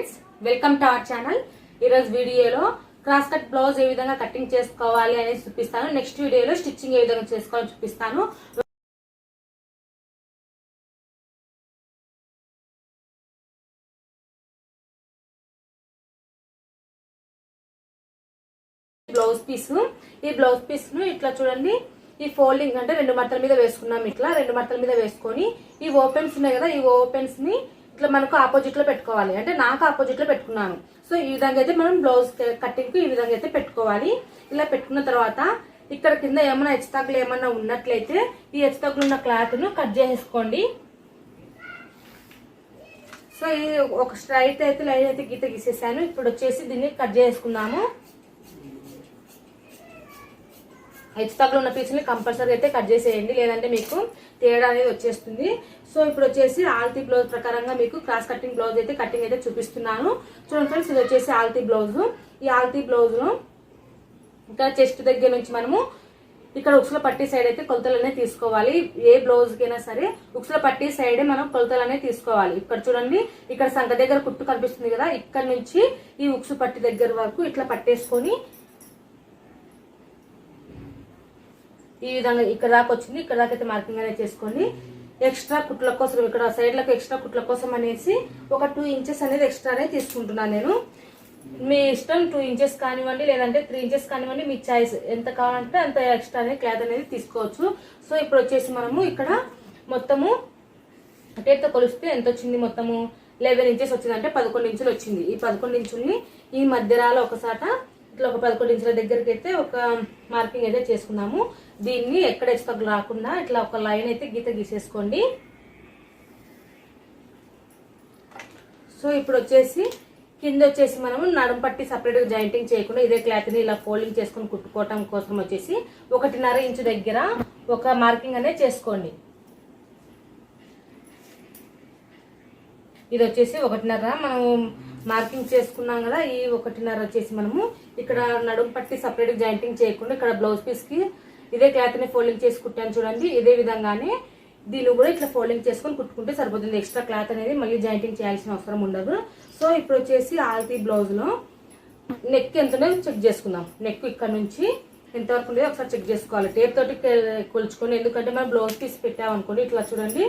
Friends welcome to our channel. ఈరోజు వీడియోలో cross cut blouse ఏ విధంగా కటింగ్ చేసుకోవాలి అనేది చూపిస్తాను. నెక్స్ట్ వీడియోలో స్టిచ్చింగ్ ఏ విధంగా చేసుకోవాలో చూపిస్తాను. బ్లౌజ్ పీస్ ఈ బ్లౌజ్ పీస్ను ఇట్లా చూడండి. ఈ ఫోల్డింగ్ అంటే రెండు మడతల మీద వేసుకున్నాం ఇట్లా. రెండు మడతల మీద వేసుకొని ఈ ఓపెన్స్ ఉన్నాయి కదా ఈ ఓపెన్స్ని ఇట్లా మనకు ఆపోజిట్లో పెట్టుకోవాలి. అంటే నాకు ఆపోజిట్లో పెట్టుకున్నాను. సో ఈ విధంగా అయితే మనం బ్లౌజ్ కటింగ్కి ఈ విధంగా అయితే పెట్టుకోవాలి. ఇలా పెట్టుకున్న తర్వాత ఇక్కడ కింద ఏమైనా హెచ్చుతగ్గులు ఏమైనా ఉన్నట్లయితే ఈ హెచ్చుతగ్గులు ఉన్న క్లాత్ను కట్ చేసుకోండి సో ఈ ఒక స్ట్రైట్ అయితే లైన్ అయితే గీత గీసేసాను. ఇప్పుడు వచ్చేసి దీన్ని కట్ చేసుకుందాము హెచ్చుతగ్గులు ఉన్న పీస్ని కంపల్సరీ అయితే కట్ చేసేయండి. లేదంటే మీకు తేడా అనేది వచ్చేస్తుంది. సో ఇప్పుడు వచ్చేసి ఆల్తీ బ్లౌజ్ ప్రకారంగా మీకు క్రాస్ కటింగ్ బ్లౌజ్ అయితే కటింగ్ అయితే చూపిస్తున్నాను. చూడండి ఫ్రెండ్స్ ఇది వచ్చేసి ఆల్తీ బ్లౌజ్. ఈ ఆల్తీ బ్లౌజ్ను ఇంకా చెస్ట్ దగ్గర నుంచి మనము ఇక్కడ ఉక్సుల పట్టి సైడ్ అయితే కొలతలు అనేది తీసుకోవాలి. ఏ బ్లౌజ్కైనా సరే ఉక్సుల పట్టి సైడే మనం కొలతలు అనేది తీసుకోవాలి. ఇక్కడ చూడండి ఇక్కడ సంఖ దగ్గర కుట్టు కనిపిస్తుంది కదా ఇక్కడ నుంచి ఈ ఉక్సు పట్టి దగ్గర వరకు ఇట్లా పట్టేసుకొని ఈ విధంగా ఇక్కడ దాకా వచ్చింది. ఇక్కడ దాకా అయితే మార్కింగ్ అనేది చేసుకోండి ఎక్స్ట్రా కుట్ల కోసం ఇక్కడ సైడ్లకు ఎక్స్ట్రా కుట్ల కోసం అనేసి ఒక టూ ఇంచెస్ అనేది ఎక్స్ట్రానే తీసుకుంటున్నాను నేను. మీ ఇష్టం టూ ఇంచెస్ కానివ్వండి లేదంటే త్రీ ఇంచెస్ కానివ్వండి మీ చాయిస్ ఎంత కావాలంటే అంత ఎక్స్ట్రా అనేది క్లాత్ అనేది తీసుకోవచ్చు. సో ఇప్పుడు వచ్చేసి మనము ఇక్కడ మొత్తము టేప్తో కొలిస్తే ఎంత వచ్చింది మొత్తము? లెవెన్ ఇంచెస్ వచ్చిందంటే పదకొండు ఇంచులు వచ్చింది. ఈ పదకొండు ఇంచుల్ని ఈ మధ్యరాలో ఒకసాట ఇట్లా ఒక పదకొండు ఇంచుల దగ్గరికి అయితే ఒక మార్కింగ్ అయితే చేసుకున్నాము. దీన్ని ఎక్కడ ఎక్స్ట్రా రాకుండా ఇట్లా ఒక లైన్ అయితే గీత గీసేసుకోండి. సో ఇప్పుడు వచ్చేసి కింద వచ్చేసి మనము నడుం పట్టి సపరేట్గా జాయింటింగ్ చేయకుండా ఇదే క్లాత్ని ఇలా ఫోల్డింగ్ చేసుకొని కుట్టుకోవటం కోసం వచ్చేసి ఒకటిన్నర ఇంచు దగ్గర ఒక మార్కింగ్ అనేది చేసుకోండి. ఇది వచ్చేసి ఒకటిన్నర. మనం మార్కింగ్ చేసుకున్నాం కదా ఈ ఒకటిన్నర వచ్చేసి మనము ఇక్కడ నడుం పట్టి సపరేట్ జాయింటింగ్ చేయకుండా ఇక్కడ బ్లౌజ్ పీస్కి ఇదే క్లాత్ని ఫోల్డింగ్ చేసి కుట్టాను చూడండి. ఇదే విధంగానే దీన్ని కూడా ఇట్లా ఫోల్డింగ్ చేసుకొని కుట్టుకుంటే సరిపోతుంది. ఎక్స్ట్రా క్లాత్ అనేది మళ్ళీ జాయింటింగ్ చేయాల్సిన అవసరం ఉండదు. సో ఇప్పుడు వచ్చేసి ఆల్తీ బ్లౌజ్లో నెక్ ఎంత చెక్ చేసుకుందాం. నెక్ ఇక్కడ నుంచి ఎంతవరకు ఉండేది ఒకసారి చెక్ చేసుకోవాలి. టేప్ తోటి కొలుచుకొని ఎందుకంటే మనం బ్లౌజ్ పీస్ పెట్టామనుకోండి ఇట్లా చూడండి.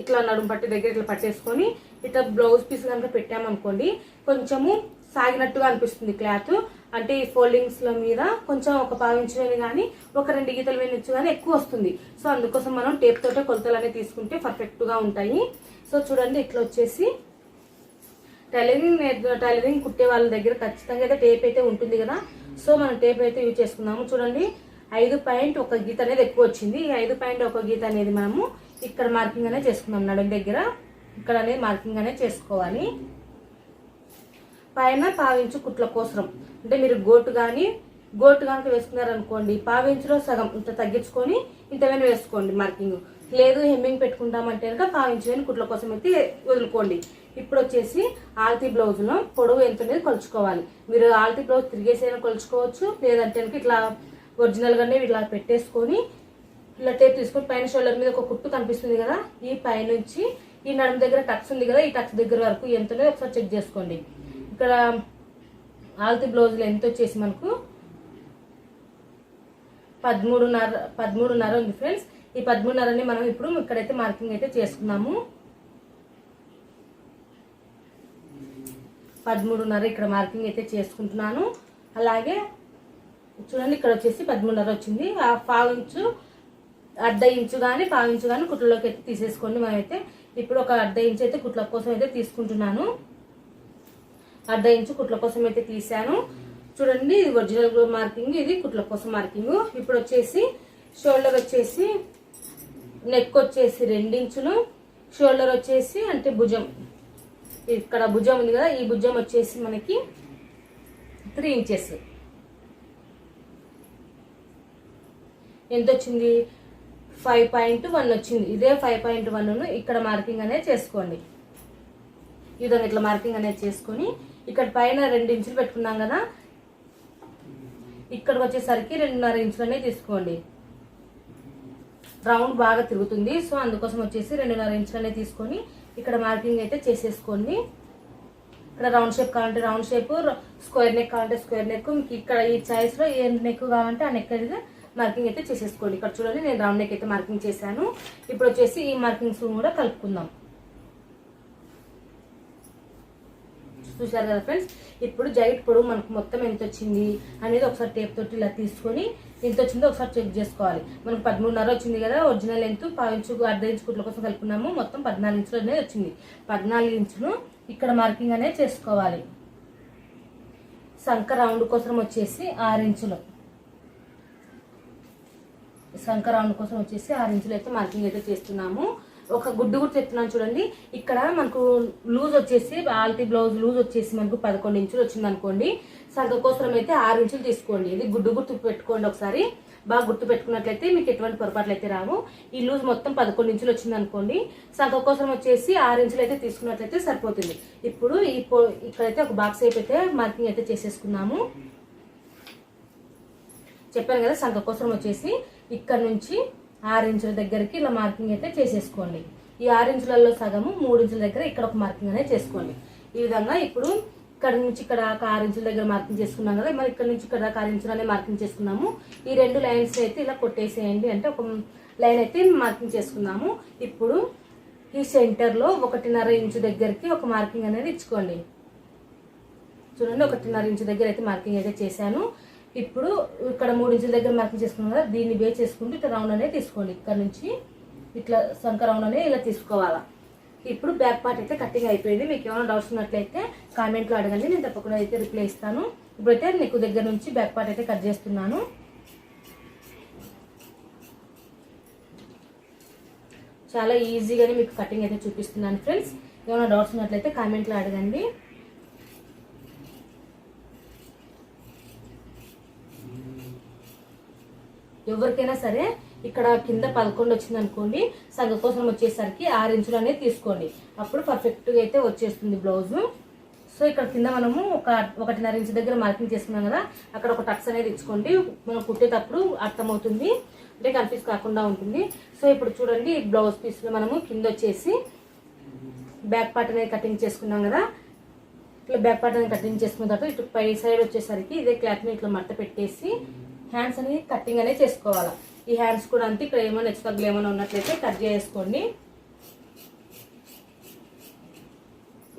ఇట్లా నడుము పట్టి దగ్గర ఇట్లా పట్టేసుకొని ఇట్లా బ్లౌజ్ పీస్ కనుక పెట్టామనుకోండి కొంచెము సాగినట్టుగా అనిపిస్తుంది క్లాత్. అంటే ఈ ఫోల్డింగ్స్ల మీద కొంచెం ఒక పావించు కానీ ఒక రెండు గీతలు వేయచ్చు కానీ ఎక్కువ వస్తుంది. సో అందుకోసం మనం టేప్ తోటే కొలతలు అనేవి తీసుకుంటే పర్ఫెక్ట్గా ఉంటాయి. సో చూడండి ఇట్లా వచ్చేసి. టైలరింగ్ టైలరింగ్ కుట్టే వాళ్ళ దగ్గర ఖచ్చితంగా అయితే టేప్ అయితే ఉంటుంది కదా. సో మనం టేప్ అయితే యూజ్ చేసుకుందాము. చూడండి ఐదు పాయింట్ ఒక గీత అనేది ఎక్కువ వచ్చింది. ఈ ఐదు పాయింట్ ఒక గీత అనేది మనము ఇక్కడ మార్కింగ్ అనేది చేసుకున్నాం నడుం దగ్గర. ఇక్కడ అనేది మార్కింగ్ అనేది చేసుకోవాలి. పైన పావించు కుట్ల కోసరం. అంటే మీరు గోటు కానీ గోటు కనుక వేసుకున్నారనుకోండి పావించులో సగం ఇంత తగ్గించుకొని ఇంతమైనా వేసుకోండి మార్కింగ్ లేదు హెమ్మింగ్ పెట్టుకుంటామంటే కనుక పావించు కుట్ల కోసం అయితే వదులుకోండి. ఇప్పుడు వచ్చేసి ఆల్తీ బ్లౌజ్లో పొడవు ఎంత అనేది కొలుచుకోవాలి. మీరు ఆల్తీ బ్లౌజ్ తిరిగేసైనా కొలుచుకోవచ్చు లేదంటే కనుక ఇట్లా ఒరిజినల్గానే ఇట్లా పెట్టేసుకొని ఇలా టేప్ తీసుకొని పైన షోల్డర్ మీద ఒక కుట్టు కనిపిస్తుంది కదా ఈ పైనుంచి ఈ నడుము దగ్గర టచ్ ఉంది కదా ఈ టచ్ దగ్గర వరకు ఎంత ఒకసారి చెక్ చేసుకోండి. ఇక్కడ ఆల్తీ బ్లౌజ్లో ఎంత వచ్చేసి మనకు? పదమూడున్నర పదమూడున్నర ఉంది ఫ్రెండ్స్. ఈ పదమూడున్నరని మనం ఇప్పుడు ఇక్కడైతే మార్కింగ్ అయితే చేసుకున్నాము. పదమూడున్నర ఇక్కడ మార్కింగ్ అయితే చేసుకుంటున్నాను. అలాగే చూడండి ఇక్కడ వచ్చేసి పదమూడున్నర వచ్చింది. ఆ పావు ఇంచు అర్ధ ఇంచు కానీ పావు ఇంచు కానీ కుట్లలోకి అయితే తీసేసుకోండి. మనమైతే ఇప్పుడు ఒక అర్ధ ఇంచు అయితే కుట్ల కోసం అయితే తీసుకుంటున్నాను. అర్ధ ఇంచు కుట్ల కోసం అయితే తీసాను చూడండి ఇది ఒరిజినల్ మార్కింగ్ ఇది కుట్ల కోసం మార్కింగ్. ఇప్పుడు వచ్చేసి షోల్డర్ వచ్చేసి నెక్ వచ్చేసి రెండించులు షోల్డర్ వచ్చేసి అంటే భుజం. ఇక్కడ భుజం ఉంది కదా ఈ భుజం వచ్చేసి మనకి త్రీ ఇంచెస్ ఎంత వచ్చింది? ఫైవ్ పాయింట్ వన్ వచ్చింది. ఇదే ఫైవ్ పాయింట్ వన్ను ఇక్కడ మార్కింగ్ అనేది చేసుకోండి. ఈ విధంగా ఇట్లా మార్కింగ్ అనేది చేసుకొని ఇక్కడ పైన రెండు ఇంచులు పెట్టుకున్నాం కదా. ఇక్కడికి వచ్చేసరికి రెండున్నర ఇంచులు అనేది తీసుకోండి. రౌండ్ బాగా తిరుగుతుంది. సో అందుకోసం వచ్చేసి రెండున్నర ఇంచులు అనేది తీసుకొని ఇక్కడ మార్కింగ్ అయితే చేసేసుకోండి. ఇక్కడ రౌండ్ షేప్ కావాలంటే రౌండ్ షేప్ స్క్వేర్ నెక్ కావాలంటే స్క్వేర్ నెక్ మీకు ఇక్కడ ఈ చాయిస్లో ఏ నెక్ కావాలంటే ఆ నెక్ అయితే మార్కింగ్ అయితే చేసేసుకోండి. ఇక్కడ చూడండి నేను రౌండ్ నెక్ అయితే మార్కింగ్ చేశాను. ఇప్పుడు వచ్చేసి ఈ మార్కింగ్స్ కూడా కలుపుకుందాం. చూసారు కదా ఫ్రెండ్స్? ఇప్పుడు జైట్ పొడవు మనకు మొత్తం ఎంత వచ్చింది అనేది ఒకసారి టేప్ తోటి ఇలా తీసుకొని ఎంత వచ్చిందో ఒకసారి చెక్ చేసుకోవాలి. మనకు పదమూడున్నర వచ్చింది కదా ఒరిజినల్ లెంత్ పావించు అర్ధ ఇంచు కుట్ల కోసం కలుపుకున్నాము. మొత్తం పద్నాలుగు ఇంచులు అనేది వచ్చింది. పద్నాలుగు ఇంచును ఇక్కడ మార్కింగ్ అనేది చేసుకోవాలి. సంక రౌండ్ కోసం వచ్చేసి ఆరు ఇంచులు. శంకరావుని కోసం వచ్చేసి ఆరు ఇంచులు అయితే మార్కింగ్ అయితే చేస్తున్నాము. ఒక గుడ్డు కూడా చెప్తున్నాను చూడండి. ఇక్కడ మనకు లూజ్ వచ్చేసి ఆల్టీ బ్లౌజ్ లూజ్ వచ్చేసి మనకు పదకొండు ఇంచులు వచ్చింది అనుకోండి. సంఖ కోసం అయితే ఆరు ఇంచులు తీసుకోండి. ఇది గుడ్డు గుర్తు పెట్టుకోండి ఒకసారి. బాగా గుర్తు పెట్టుకున్నట్లయితే మీకు ఎటువంటి పొరపాట్లు అయితే రావు. ఈ లూజ్ మొత్తం పదకొండు ఇంచులు వచ్చింది అనుకోండి. సంఖ కోసం వచ్చేసి ఆరు ఇంచులు అయితే తీసుకున్నట్లయితే సరిపోతుంది. ఇప్పుడు ఈ ఇక్కడైతే ఒక బాక్స్ షేప్ అయితే మార్కింగ్ అయితే చేసేసుకున్నాము. చెప్పాను కదా సంఖ కోసం వచ్చేసి ఇక్కడ నుంచి ఆరు ఇంచుల దగ్గరికి ఇలా మార్కింగ్ అయితే చేసేసుకోండి. ఈ ఆరు ఇంచులలో సగము మూడు ఇంచుల దగ్గర ఇక్కడ ఒక మార్కింగ్ అనేది చేసుకోండి. ఈ విధంగా ఇప్పుడు ఇక్కడ నుంచి ఇక్కడ ఒక ఆరు ఇంచుల దగ్గర మార్కింగ్ చేసుకున్నాం కదా మరి ఇక్కడ నుంచి ఇక్కడ దాకా ఆరు ఇంచులు అనేది మార్కింగ్ చేసుకున్నాము. ఈ రెండు లైన్స్ అయితే ఇలా కొట్టేసేయండి అంటే ఒక లైన్ అయితే మార్కింగ్ చేసుకున్నాము. ఇప్పుడు ఈ సెంటర్లో ఒకటిన్నర ఇంచు దగ్గరికి ఒక మార్కింగ్ అనేది ఇచ్చుకోండి. చూడండి ఒకటిన్నర ఇంచు దగ్గర అయితే మార్కింగ్ అయితే చేశాను. ఇప్పుడు ఇక్కడ మూడు ఇంచుల దగ్గర మార్కింగ్ చేసుకున్నాం కదా దీన్ని బే చేసుకుంటూ ఇట్లా రౌండ్ అనేది తీసుకోండి. ఇక్కడ నుంచి ఇట్లా సంక రౌండ్ అనేది ఇలా తీసుకోవాలా. ఇప్పుడు బ్యాక్ పార్ట్ అయితే కటింగ్ అయిపోయింది. మీకు ఏమైనా డౌట్స్ ఉన్నట్లయితే కామెంట్లో అడగండి. నేను తప్పకుండా అయితే రిప్లై ఇస్తాను. ఇప్పుడైతే నీకు దగ్గర నుంచి బ్యాక్ పార్ట్ అయితే కట్ చేస్తున్నాను. చాలా ఈజీగానే మీకు కటింగ్ అయితే చూపిస్తున్నాను ఫ్రెండ్స్ ఏమైనా డౌట్స్ ఉన్నట్లయితే కామెంట్లో అడగండి. ఎవరికైనా సరే ఇక్కడ కింద పదకొండు వచ్చింది అనుకోండి సగం కోసం వచ్చేసరికి ఆరు ఇంచులు అనేది తీసుకోండి. అప్పుడు పర్ఫెక్ట్గా అయితే వచ్చేస్తుంది బ్లౌజు సో ఇక్కడ కింద మనము ఒక ఒకటిన్నర ఇంచు దగ్గర మార్కింగ్ చేసుకున్నాం కదా అక్కడ ఒక టక్స్ అనేది ఇచ్చుకోండి. మనం కుట్టేటప్పుడు అర్థమవుతుంది. అంటే కన్ఫ్యూజ్ కాకుండా ఉంటుంది. సో ఇప్పుడు చూడండి బ్లౌజ్ పీస్లో మనము కింద వచ్చేసి బ్యాక్ పార్ట్ అనేది కటింగ్ చేసుకున్నాం కదా. ఇట్లా బ్యాక్ పార్ట్ అనేది కటింగ్ చేసుకున్న తర్వాత ఇటు పై సైడ్ వచ్చేసరికి ఇదే క్లాత్ని ఇట్లా మట్ట పెట్టేసి హ్యాండ్స్ అనేది కటింగ్ అనేది చేసుకోవాలి. ఈ హ్యాండ్స్ కూడా అంతే ఇక్కడ ఏమైనా ఎక్స్ట్రా ఏమైనా ఉన్నట్లయితే కట్ చేసుకోండి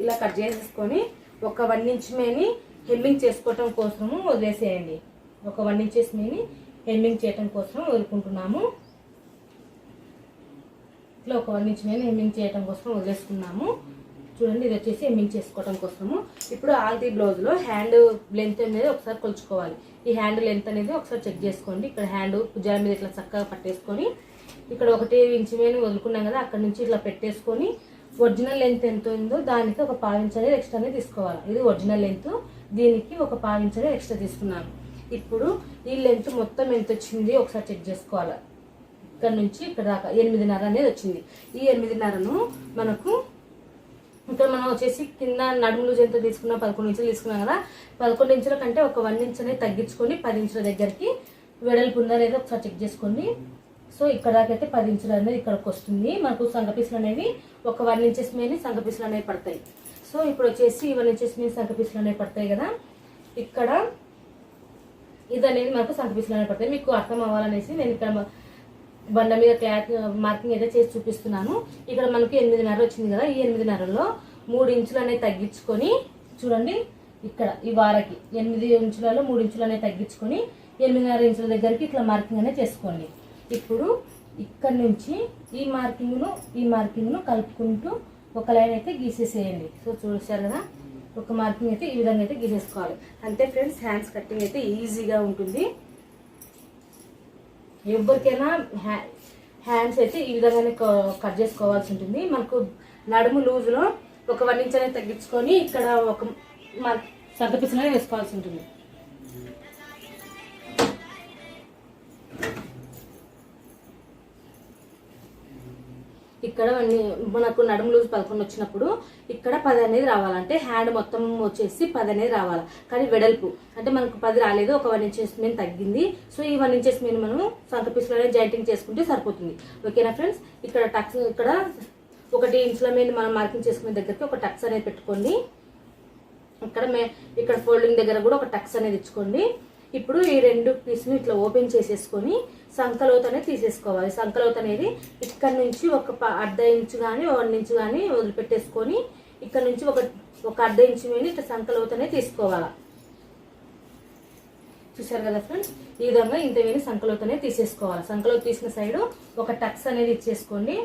ఇలా కట్ చేసేసుకొని ఒక వన్ ఇంచ్ మేని హెమ్మింగ్ చేసుకోవటం కోసము వదిలేసేయండి. ఒక వన్ ఇంచెస్ మేని హెమ్మింగ్ చేయటం కోసం వదులుకుంటున్నాము. ఇట్లా ఒక వన్ ఇంచ్ మేని హెమ్మింగ్ చేయటం కోసం వదిలేసుకున్నాము. చూడండి ఇది వచ్చేసి ఎమ్మింగ్ చేసుకోవడం కోసము. ఇప్పుడు ఆల్తీ బ్లౌజ్లో హ్యాండ్ లెంత్ అనేది ఒకసారి కొలుచుకోవాలి. ఈ హ్యాండ్ లెంత్ అనేది ఒకసారి చెక్ చేసుకోండి. ఇక్కడ హ్యాండ్ భుజాల మీద ఇట్లా చక్కగా పట్టేసుకొని ఇక్కడ ఒకటి ఇంచు మీద వదులుకున్నాం కదా అక్కడ నుంచి ఇట్లా పెట్టేసుకొని ఒరిజినల్ లెంత్ ఎంత ఉందో దానికి ఒక పావించ్ అనేది ఎక్స్ట్రా అనేది తీసుకోవాలి. ఇది ఒరిజినల్ లెంత్ దీనికి ఒక పావించ్ అనేది ఎక్స్ట్రా తీసుకున్నాను. ఇప్పుడు ఈ లెంత్ మొత్తం ఎంత వచ్చింది ఒకసారి చెక్ చేసుకోవాలి. ఇక్కడ నుంచి ఇక్కడ దాకా ఎనిమిదిన్నర అనేది వచ్చింది. ఈ ఎనిమిదిన్నరను మనకు ఇక్కడ మనం వచ్చేసి కింద నడుములు ఎంత తీసుకున్నా పదకొండు ఇంచులు తీసుకున్నాం కదా. పదకొండు ఇంచుల కంటే ఒక వన్ ఇంచ్ అనేది తగ్గించుకొని పది ఇంచుల దగ్గరికి వెడల్పు ఉందా లేదా ఒకసారి చెక్ చేసుకోండి. సో ఇక్కడ దాకైతే పది ఇంచులు అనేది ఇక్కడికి వస్తుంది. మనకు సంగ అనేవి ఒక వన్ ఇంచెస్ మీద సంగపీసులు అనేవి పడతాయి. సో ఇప్పుడు వచ్చేసి వన్ ఇంచెస్ మీద సంగ అనేవి పడతాయి కదా. ఇక్కడ ఇది అనేది మనకు సంగపీసులు అనేవి పడతాయి. మీకు అర్థం అవ్వాలనేసి నేను ఇక్కడ బండ మీద క్లాత్ మార్కింగ్ అయితే చేసి చూపిస్తున్నాను. ఇక్కడ మనకి ఎనిమిదిన్నర వచ్చింది కదా ఈ ఎనిమిదిన్నరలో మూడు ఇంచులు అనేది తగ్గించుకొని చూడండి ఇక్కడ ఈ వారకి ఎనిమిది ఇంచులలో మూడు ఇంచులు అనేది తగ్గించుకొని ఎనిమిదిన్నర ఇంచుల దగ్గరికి ఇట్లా మార్కింగ్ అనేది చేసుకోండి. ఇప్పుడు ఇక్కడ నుంచి ఈ మార్కింగ్ను ఈ మార్కింగ్ను కలుపుకుంటూ ఒక లైన్ అయితే గీసేసేయండి. సో చూసారు కదా ఒక మార్కింగ్ అయితే ఈ విధంగా అయితే గీసేసుకోవాలి. అంతే ఫ్రెండ్స్ హ్యాండ్స్ కటింగ్ అయితే ఈజీగా ఉంటుంది. ఎవరికైనా హ్యా హ్యాండ్స్ అయితే ఈ విధంగానే క- కట్ చేసుకోవాల్సి ఉంటుంది. మనకు నడుము లూజులో ఒక వన్ ఇంచ్ అనేది తగ్గించుకొని ఇక్కడ ఒక సగ సంత అనేది వేసుకోవాల్సి ఉంటుంది. ఇక్కడ మనకు నడుము లూజ్ పదకొండు వచ్చినప్పుడు ఇక్కడ పది అనేది రావాలంటే హ్యాండ్ మొత్తం వచ్చేసి పది అనేది రావాలి. కానీ వెడల్పు. అంటే మనకు పది రాలేదు ఒక వన్ ఇంచెస్ మీద తగ్గింది. సో ఈ వన్ ఇంచెస్ మీద మనం సంక పీసులోనే జాయింటింగ్ చేసుకుంటే సరిపోతుంది. ఓకేనా ఫ్రెండ్స్ ఇక్కడ టక్స్ ఇక్కడ ఒకటి ఇంచుల మీద మనం మార్కింగ్ చేసుకునే దగ్గరికి ఒక టక్స్ అనేది పెట్టుకోండి. ఇక్కడ మే ఇక్కడ ఫోల్డింగ్ దగ్గర కూడా ఒక టక్స్ అనేది ఇచ్చుకోండి ఇప్పుడు ఈ రెండు పీస్ని ఇట్లా ఓపెన్ చేసేసుకొని సంకలోత అనేది తీసేసుకోవాలి. సంకలోత అనేది ఇక్కడ నుంచి ఒక ప- అర్ధ ఇంచు కానీ వన్ ఇంచు కానీ వదిలిపెట్టేసుకొని ఇక్కడ నుంచి ఒక ఒక అర్ధ ఇంచు మీద ఇట్లా సంకలోత్ అనేది తీసుకోవాలి. చూసారు కదా ఫ్రెండ్స్? ఈ విధంగా ఇంత వేని సంకలోత్ అనేది తీసేసుకోవాలి. సంకలోత్ తీసిన సైడ్ ఒక టక్స్ అనేది ఇచ్చేసుకోండి.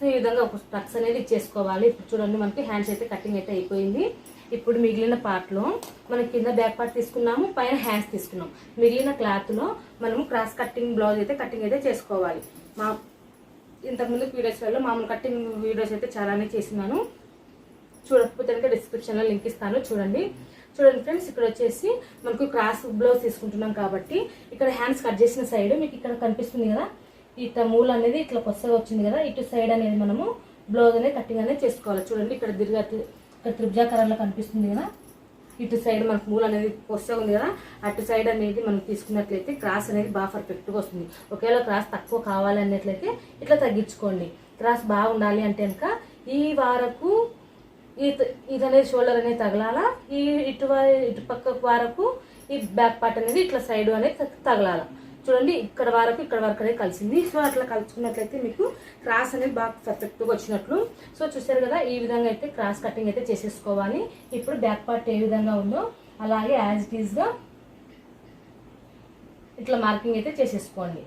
సో ఈ విధంగా ఒక టక్స్ అనేది ఇచ్చేసుకోవాలి. ఇప్పుడు చూడండి మనకి హ్యాండ్స్ అయితే కటింగ్ అయితే అయిపోయింది. ఇప్పుడు మిగిలిన పార్ట్లో మనం కింద బ్యాక్ పార్ట్ తీసుకున్నాము పైన హ్యాండ్స్ తీసుకున్నాం. మిగిలిన క్లాత్లో మనము క్రాస్ కట్టింగ్ బ్లౌజ్ అయితే కటింగ్ అయితే చేసుకోవాలి. మా ఇంతకుముందు వీడియోస్లలో మామూలు కటింగ్ వీడియోస్ అయితే చాలానే చేసినాను. చూడకపోతే కనుక డిస్క్రిప్షన్లో లింక్ ఇస్తాను చూడండి. చూడండి ఫ్రెండ్స్ ఇక్కడ వచ్చేసి మనకు క్రాస్ బ్లౌజ్ తీసుకుంటున్నాం కాబట్టి ఇక్కడ హ్యాండ్స్ కట్ చేసిన సైడ్ మీకు ఇక్కడ కనిపిస్తుంది కదా? ఇట్లా మూల అనేది ఇట్లా కొత్తగా వచ్చింది కదా? ఇటు సైడ్ అనేది మనము బ్లౌజ్ అనేది కటింగ్ అనేది చేసుకోవాలి. చూడండి ఇక్కడ దిరిగా ఇక్కడ త్రిభుజాకారంలో కనిపిస్తుంది కదా? ఇటు సైడ్ మనకు మూల అనేది కొత్తగా ఉంది కదా? అటు సైడ్ అనేది మనం తీసుకున్నట్లయితే క్రాస్ అనేది బాగా పర్ఫెక్ట్గా వస్తుంది. ఒకవేళ క్రాస్ తక్కువ కావాలి అన్నట్లయితే ఇట్లా తగ్గించుకోండి. క్రాస్ బాగుండాలి అంటే కనుక ఈ వారకు ఈ ఇది అనేది షోల్డర్ అనేది తగలాల? ఈ ఇటు ఇటు పక్క వరకు ఈ బ్యాక్ పార్ట్ అనేది ఇట్లా సైడ్ అనేది త- తగలాల? చూడండి ఇక్కడ వరకు ఇక్కడ వరకు అనేది కలిసింది. సో అట్లా కలుసుకున్నట్లయితే మీకు క్రాస్ అనేది బాగా పర్ఫెక్ట్గా వచ్చినట్లు. సో చూసారు కదా ఈ విధంగా అయితే క్రాస్ కటింగ్ అయితే చేసేసుకోవాలి. ఇప్పుడు బ్యాక్ పార్ట్ ఏ విధంగా ఉందో అలాగే యాజ్ ఇట్ ఈస్గా ఇట్లా మార్కింగ్ అయితే చేసేసుకోండి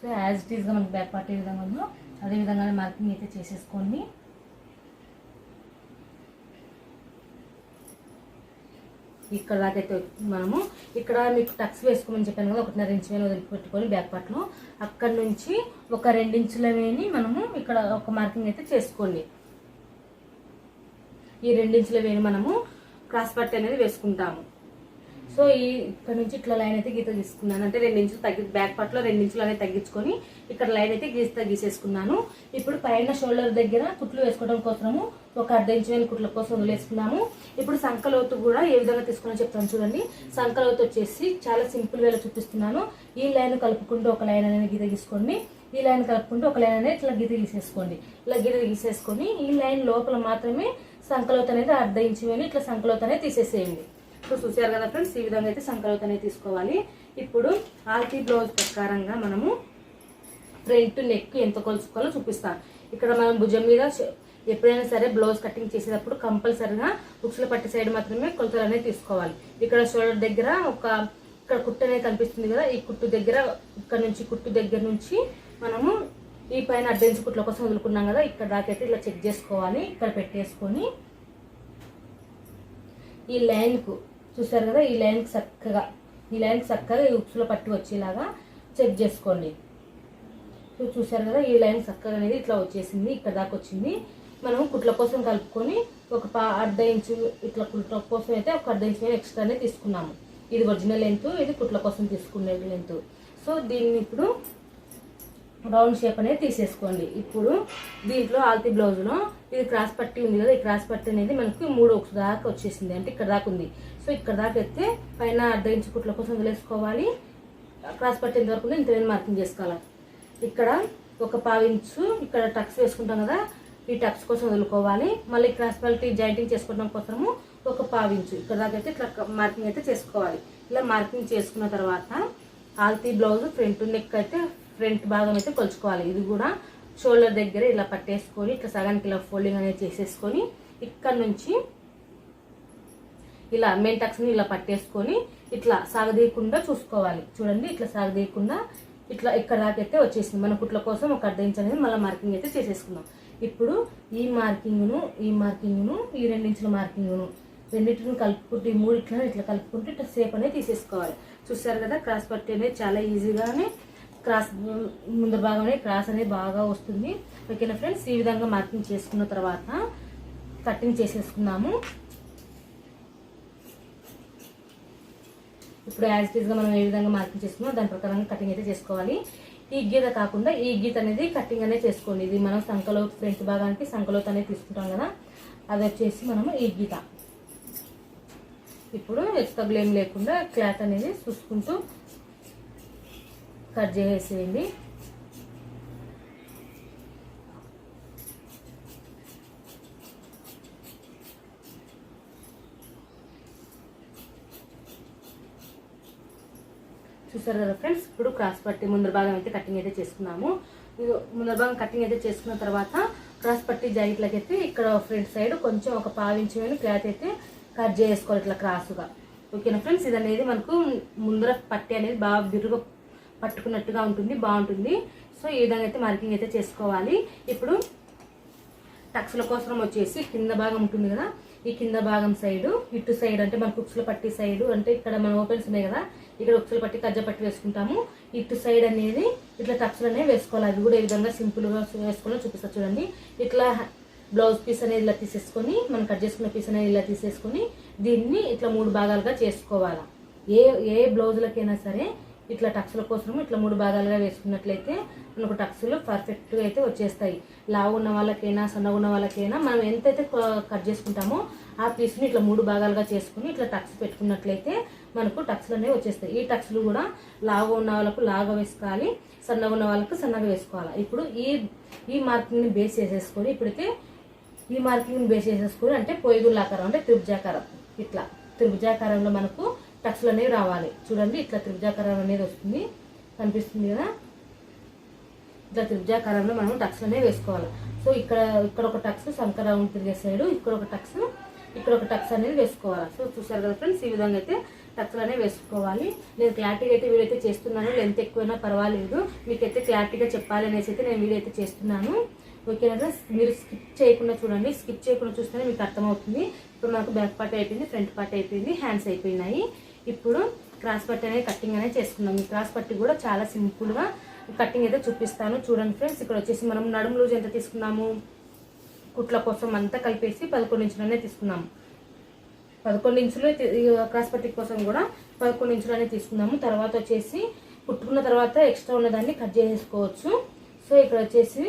సో యాజ్ ఇట్ ఈస్గా మనకి బ్యాక్ పార్ట్ ఏ విధంగా ఉందో అదే విధంగానే మార్కింగ్ అయితే చేసేసుకోండి. ఇక్కడ దాకా అయితే మనము ఇక్కడ మీకు టక్స్ వేసుకోమని చెప్పాను కదా ఒకటిన్నర ఇంచు వేలు వదిలిపెట్టుకొని బ్యాక్ పార్ట్లో అక్కడ నుంచి ఒక రెండించుల వేని మనము ఇక్కడ ఒక మార్కింగ్ అయితే చేసుకోండి. ఈ రెండించుల వేని మనము క్రాస్ పట్టి అనేది వేసుకుంటాము. సో ఈ ఇక్కడ నుంచి ఇట్లా లైన్ అయితే గీత తీసుకున్నాను అంటే రెండించులు తగ్గి బ్యాక్ పార్ట్లో రెండించులు అనేది తగ్గించుకొని ఇక్కడ లైన్ అయితే గీత గీసేసుకున్నాను. ఇప్పుడు పైన షోల్డర్ దగ్గర కుట్లు వేసుకోవడం కోసము ఒక అర్ధ ఇంచు కుట్ల కోసం వదిలేసుకున్నాము ఇప్పుడు సంకలోతు కూడా ఏ విధంగా తీసుకున్నా చెప్తాను చూడండి. సంకలోతు వచ్చేసి చాలా సింపుల్ వేలో చూపిస్తున్నాను. ఈ లైన్ కలుపుకుంటూ ఒక లైన్ అనేది గీత గీసుకోండి. ఈ లైన్ కలుపుకుంటూ ఒక లైన్ అనేది ఇట్లా గీత గీసేసుకోండి. ఇలా గీత గీసేసుకొని ఈ లైన్ లోపల మాత్రమే సంకలోత అనేది అర్ధ ఇంచు ఇట్లా సంకలోత అనేది తీసేసేయండి. సో చూసారు కదా ఫ్రెండ్స్ ఈ విధంగా అయితే సంకలోతు అనేది తీసుకోవాలి. ఇప్పుడు ఆల్తీ బ్లౌజ్ ప్రకారంగా మనము ఫ్రంట్ నెక్ ఎంత కొలుచుకోవాలో చూపిస్తాను. ఇక్కడ మనం భుజం మీద ఎప్పుడైనా సరే బ్లౌజ్ కటింగ్ చేసేటప్పుడు కంపల్సరిగా బుక్స్లో పట్టి సైడ్ మాత్రమే కొలతలు అనేది తీసుకోవాలి. ఇక్కడ షోల్డర్ దగ్గర ఒక ఇక్కడ కుట్టు అనేది కనిపిస్తుంది కదా ఈ కుట్టు దగ్గర ఇక్కడ నుంచి కుట్టు దగ్గర నుంచి మనము ఈ పైన అడ్డెన్స్ కుట్ల కోసం వదులుకున్నాం కదా ఇక్కడ దాకైతే ఇలా చెక్ చేసుకోవాలి. ఇక్కడ పెట్టేసుకొని ఈ లైన్కు చూసారు కదా ఈ లైన్కి చక్కగా ఈ లైన్కి చక్కగా ఈ ఉక్సులో పట్టి వచ్చేలాగా చెక్ చేసుకోండి. చూసారు కదా ఈ లైన్ చక్కగా అనేది ఇట్లా వచ్చేసింది ఇక్కడ దాకా వచ్చింది. మనం కుట్ల కోసం కలుపుకొని ఒక పా అర్ధ ఇంచు ఇట్లా కుట్ల కోసం అయితే ఒక అర్ధ ఇంచు ఎక్స్ట్రానే తీసుకున్నాము. ఇది ఒరిజినల్ లెంత్ ఇది కుట్ల కోసం తీసుకునే లెంత్ సో దీన్ని ఇప్పుడు రౌండ్ షేప్ అనేది తీసేసుకోండి. ఇప్పుడు దీంట్లో ఆల్తీ బ్లౌజ్లో ఇది క్రాస్ పట్టి ఉంది కదా ఈ క్రాస్ పట్టి అనేది మనకి మూడు ఒక దాకా వచ్చేసింది. అంటే ఇక్కడ దాకా ఉంది. సో ఇక్కడ దాకా ఎత్తే పైన అర్ధ ఇంచు కుట్ల కోసం వదిలేసుకోవాలి. క్రాస్ పట్టి ఎంత వరకు ఉందో ఇంత మార్కింగ్ చేసుకోవాలి. ఇక్కడ ఒక పావించు ఇక్కడ టక్స్ వేసుకుంటాం కదా ఈ టక్స్ కోసం వదులుకోవాలి. మళ్ళీ క్రాస్ పల్టీ జాయింటింగ్ చేసుకోవడం కోసము ఒక పావించు ఇక్కడ దాకా అయితే ఇట్లా మార్కింగ్ అయితే చేసుకోవాలి. ఇలా మార్కింగ్ చేసుకున్న తర్వాత ఆల్తీ బ్లౌజ్ ఫ్రంట్ నెక్ అయితే ఫ్రంట్ భాగం అయితే కొలుచుకోవాలి. ఇది కూడా షోల్డర్ దగ్గర ఇలా పట్టేసుకొని ఇట్లా సగానికి ఇలా ఫోల్డింగ్ అనేది చేసేసుకొని ఇక్కడ నుంచి ఇలా మెయిన్ టక్స్ని ఇలా పట్టేసుకొని ఇట్లా సాగదీయకుండా చూసుకోవాలి. చూడండి ఇట్లా సాగదీయకుండా ఇట్లా ఇక్కడ దాకైతే వచ్చేసింది. మన కుట్ల కోసం ఒక అర్ధ ఇంచ్ అనేది మళ్ళీ మార్కింగ్ అయితే చేసేసుకుందాం. ఇప్పుడు ఈ మార్కింగ్ను ఈ మార్కింగ్ను ఈ రెండించుల మార్కింగ్ను రెండింటిని కలుపుకుంటూ ఈ మూడిట్లను ఇట్లా కలుపుకుంటూ ఇట్లా సేప్ అనేది తీసేసుకోవాలి. చూసారు కదా క్రాస్ పట్టి అనేది చాలా ఈజీగానే క్రాస్ ముందు భాగంలో క్రాస్ అనేది బాగా వస్తుంది. ఓకేనా ఫ్రెండ్స్? ఈ విధంగా మార్కింగ్ చేసుకున్న తర్వాత కటింగ్ చేసేసుకున్నాము ఇప్పుడు యాజ్ ఇట్ మనం ఏ విధంగా మార్కింగ్ చేసుకున్నాం దాని ప్రకారంగా కటింగ్ అయితే చేసుకోవాలి. ఈ గీత కాకుండా ఈ గీత అనేది కటింగ్ అనేది చేసుకోండి. ఇది మనం సంఖలో ఫ్రంట్ భాగానికి సంఖలోత్ అనేది తీసుకుంటాం కదా. అది వచ్చేసి మనము ఈ గీత. ఇప్పుడు ఎక్స్ ఏం లేకుండా క్లాత్ అనేది చూసుకుంటూ కట్ చేసేయండి చూసారు కదా ఫ్రెండ్స్? ఇప్పుడు క్రాస్ పట్టి ముందర భాగం అయితే కటింగ్ అయితే చేసుకున్నాము. ముందర భాగం కటింగ్ అయితే చేసుకున్న తర్వాత క్రాస్ పట్టి జాకెట్లకి అయితే ఇక్కడ ఫ్రంట్ సైడ్ కొంచెం ఒక పావించి వేలు క్లాత్ అయితే కట్ చేసుకోవాలి ఇట్లా క్రాసుగా. ఓకేనా ఫ్రెండ్స్? ఇది అనేది మనకు ముందర పట్టి అనేది బాగా బిరుగా పట్టుకున్నట్టుగా ఉంటుంది బాగుంటుంది. సో ఈ విధంగా అయితే మార్కింగ్ అయితే చేసుకోవాలి. ఇప్పుడు టక్స్ల కోసం వచ్చేసి కింద భాగం ఉంటుంది కదా? ఈ కింద భాగం సైడు ఇటు సైడ్ అంటే మన కుక్స్ల పట్టి సైడ్ అంటే ఇక్కడ మన ఓపెన్స్ ఉన్నాయి కదా? ఇక్కడ ఉక్సులు పట్టి కజ్జ పట్టి వేసుకుంటాము. ఇటు సైడ్ అనేది ఇట్లా టక్స్లు అనేవి వేసుకోవాలి. అది కూడా ఏ విధంగా సింపుల్గా వేసుకోవాలో చూపిస్తా చూడండి. ఇట్లా బ్లౌజ్ పీస్ అనేది ఇలా తీసేసుకొని మనం కట్ చేసుకున్న పీస్ అనేది ఇలా తీసేసుకొని దీన్ని ఇట్లా మూడు భాగాలుగా చేసుకోవాలి. ఏ ఏ బ్లౌజులకైనా సరే ఇట్లా టక్స్ల కోసం ఇట్లా మూడు భాగాలుగా వేసుకున్నట్లయితే మనకు టక్స్లు పర్ఫెక్ట్గా అయితే వచ్చేస్తాయి. లావు ఉన్న వాళ్ళకైనా సన్నగా ఉన్న వాళ్ళకైనా మనం ఎంతైతే కట్ చేసుకుంటామో ఆ పీస్ని ఇట్లా మూడు భాగాలుగా చేసుకుని ఇట్లా టక్స్ పెట్టుకున్నట్లయితే మనకు టక్స్లు అనేవి వచ్చేస్తాయి. ఈ టక్స్లు కూడా లావుగా ఉన్న వాళ్ళకు లాగా వేసుకోవాలి సన్నగా ఉన్న వాళ్ళకు సన్నగా వేసుకోవాలి. ఇప్పుడు ఈ ఈ మార్కింగ్ని బేస్ చేసేసుకొని ఇప్పుడైతే ఈ మార్కింగ్ని బేస్ చేసేసుకొని అంటే పొయ్యిగుళ్ళాకారం అంటే త్రిభుజాకారం. ఇట్లా త్రిభుజాకారంలో మనకు టక్స్లు అనేవి రావాలి. చూడండి ఇట్లా త్రిభుజాకారం అనేది వస్తుంది. కనిపిస్తుంది కదా? ఇట్లా త్రిభుజాకారంలో మనం టక్స్లు అనేవి వేసుకోవాలి. సో ఇక్కడ ఇక్కడ ఒక టక్స్ సంకర తిరిగే సైడ్ ఇక్కడ ఒక టక్స్ ఇక్కడ ఒక టక్స్ అనేది వేసుకోవాలి. సో చూసారు కదా ఫ్రెండ్స్ ఈ విధంగా అయితే టక్స్లు అనేవి వేసుకోవాలి. నేను క్లారిటీగా అయితే వీడియో అయితే చేస్తున్నాను. లెంత్ ఎక్కువైనా పర్వాలేదు. మీకైతే క్లారిటీగా చెప్పాలి అనేసి అయితే నేను వీడియో అయితే చేస్తున్నాను. ఓకేనా మీరు స్కిప్ చేయకుండా చూడండి. స్కిప్ చేయకుండా చూస్తేనే మీకు అర్థమవుతుంది. ఇప్పుడు మనకు బ్యాక్ పార్ట్ అయిపోయింది ఫ్రంట్ పార్ట్ అయిపోయింది హ్యాండ్స్ అయిపోయినాయి. ఇప్పుడు క్రాస్ పట్టి అనేది కటింగ్ అనేది చేసుకున్నాం ఈ క్రాస్ పట్టి కూడా చాలా సింపుల్గా కటింగ్ అయితే చూపిస్తాను. చూడండి ఫ్రెండ్స్ ఇక్కడ వచ్చేసి మనం నడుము లూజ్ ఎంత తీసుకున్నాము? కుట్ల కోసం అంతా కలిపేసి పదకొండు ఇంచులనే తీసుకున్నాము. పదకొండు ఇంచులు క్రాస్ పట్టి కోసం కూడా పదకొండు ఇంచులనే తీసుకున్నాము. తర్వాత వచ్చేసి కుట్టుకున్న తర్వాత ఎక్స్ట్రా ఉన్నదాన్ని కట్ చేసేసుకోవచ్చు. సో ఇక్కడ వచ్చేసి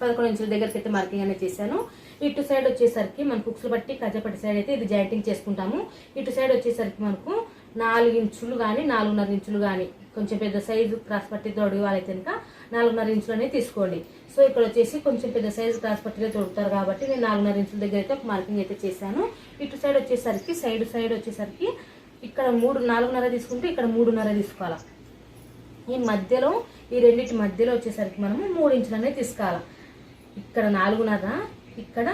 పదకొండు ఇంచుల దగ్గరికి అయితే మార్కింగ్ అనేది చేశాను. ఇటు సైడ్ వచ్చేసరికి మన కుక్స్లు బట్టి కజపట్టి సైడ్ అయితే ఇది జాయింటింగ్ చేసుకుంటాము. ఇటు సైడ్ వచ్చేసరికి మనకు నాలుగు ఇంచులు కానీ నాలుగున్నర ఇంచులు కానీ కొంచెం పెద్ద సైజు క్రాస్ పట్టి తొడిగి వాళ్ళైతే కనుక నాలుగున్నర ఇంచులు అనేది తీసుకోండి. సో ఇక్కడ వచ్చేసి కొంచెం పెద్ద సైజు క్రాస్ పట్టీలో తొడుగుతారు కాబట్టి నేను నాలుగున్నర ఇంచుల దగ్గర అయితే ఒక మార్కింగ్ అయితే చేశాను. ఇటు సైడ్ వచ్చేసరికి సైడ్ సైడ్ వచ్చేసరికి ఇక్కడ మూడు నాలుగున్నర తీసుకుంటే ఇక్కడ మూడున్నర తీసుకోవాలి. ఈ మధ్యలో ఈ రెండింటి మధ్యలో వచ్చేసరికి మనము మూడు ఇంచులు అనేది తీసుకోవాలి. ఇక్కడ నాలుగున్నర ఇక్కడ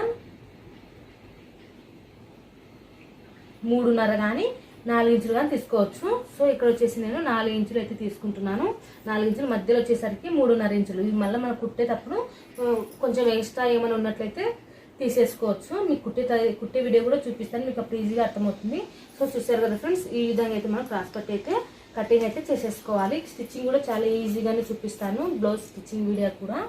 మూడున్నర కానీ నాలుగు ఇంచులు కానీ తీసుకోవచ్చు. సో ఇక్కడ వచ్చేసి నేను నాలుగు ఇంచులు అయితే తీసుకుంటున్నాను. నాలుగు ఇంచులు మధ్యలో వచ్చేసరికి మూడున్నర ఇంచులు. ఇవి మళ్ళీ మనం కుట్టేటప్పుడు కొంచెం ఎక్స్ట్రా ఏమైనా ఉన్నట్లయితే తీసేసుకోవచ్చు. మీకు కుట్టే కుట్టే వీడియో కూడా చూపిస్తాను. మీకు అప్పుడు ఈజీగా అర్థమవుతుంది. సో చూసారు కదా ఫ్రెండ్స్ ఈ విధంగా అయితే మనం క్రాస్ పట్టి అయితే కటింగ్ అయితే చేసేసుకోవాలి. స్టిచ్చింగ్ కూడా చాలా ఈజీగానే చూపిస్తాను. బ్లౌజ్ స్టిచ్చింగ్ వీడియో కూడా.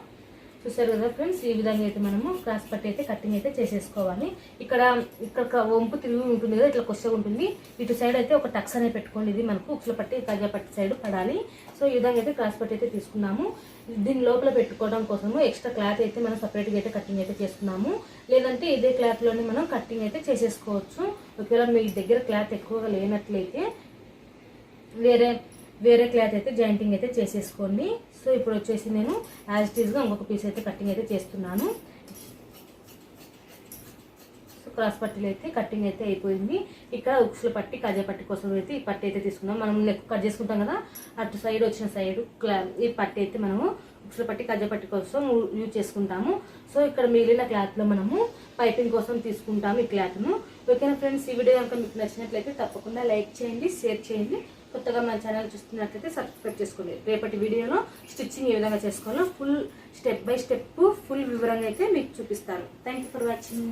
చూసారు కదా ఫ్రెండ్స్? ఈ విధంగా అయితే మనము క్రాస్ పట్టి అయితే కటింగ్ అయితే చేసేసుకోవాలి. ఇక్కడ ఇక్కడ వంపు తిరిగి ఉంటుంది కదా ఇట్లా కొచ్చగా ఉంటుంది. ఇటు సైడ్ అయితే ఒక టక్స్ అనేది పెట్టుకోండి. ఇది మనకు ఉక్సుల పట్టి కజా పట్టి సైడ్ పడాలి. సో ఈ విధంగా అయితే క్రాస్ పట్టి అయితే తీసుకున్నాము. దీని లోపల పెట్టుకోవడం కోసము ఎక్స్ట్రా క్లాత్ అయితే మనం సపరేట్గా అయితే కటింగ్ అయితే చేసుకున్నాము లేదంటే ఇదే క్లాత్లోనే మనం కటింగ్ అయితే చేసేసుకోవచ్చు. ఒకవేళ మీ దగ్గర క్లాత్ ఎక్కువగా లేనట్లయితే వేరే వేరే క్లాత్ అయితే జాయింటింగ్ అయితే చేసేసుకోండి. సో ఇప్పుడు వచ్చేసి నేను యాజ్ టీజ్గా ఇంకొక పీస్ అయితే కటింగ్ అయితే చేస్తున్నాను. సో క్రాస్ పట్టీలు అయితే కటింగ్ అయితే అయిపోయింది. ఇక్కడ ఉక్సుల పట్టి కజా పట్టి కోసం అయితే ఈ పట్టి అయితే తీసుకున్నాం. మనం లెక్క కట్ చేసుకుంటాం కదా అటు సైడ్ వచ్చిన సైడ్ ఈ పట్టి అయితే మనము ఉక్సుల పట్టి కజా పట్టి కోసం యూజ్ చేసుకుంటాము. సో ఇక్కడ మిగిలిన క్లాత్లో మనము పైపింగ్ కోసం తీసుకుంటాము ఈ క్లాత్ను ఓకేనా ఫ్రెండ్స్ ఈ వీడియో కనుక మీకు నచ్చినట్లయితే తప్పకుండా లైక్ చేయండి షేర్ చేయండి. కొత్తగా మన ఛానల్ చూస్తున్నట్లయితే సబ్స్క్రైబ్ చేసుకోండి. రేపటి వీడియోలో స్టిచ్చింగ్ ఏ విధంగా చేసుకోవాలో full step by step full వివరంగా అయితే మీకు చూపిస్తాను. Thank for watching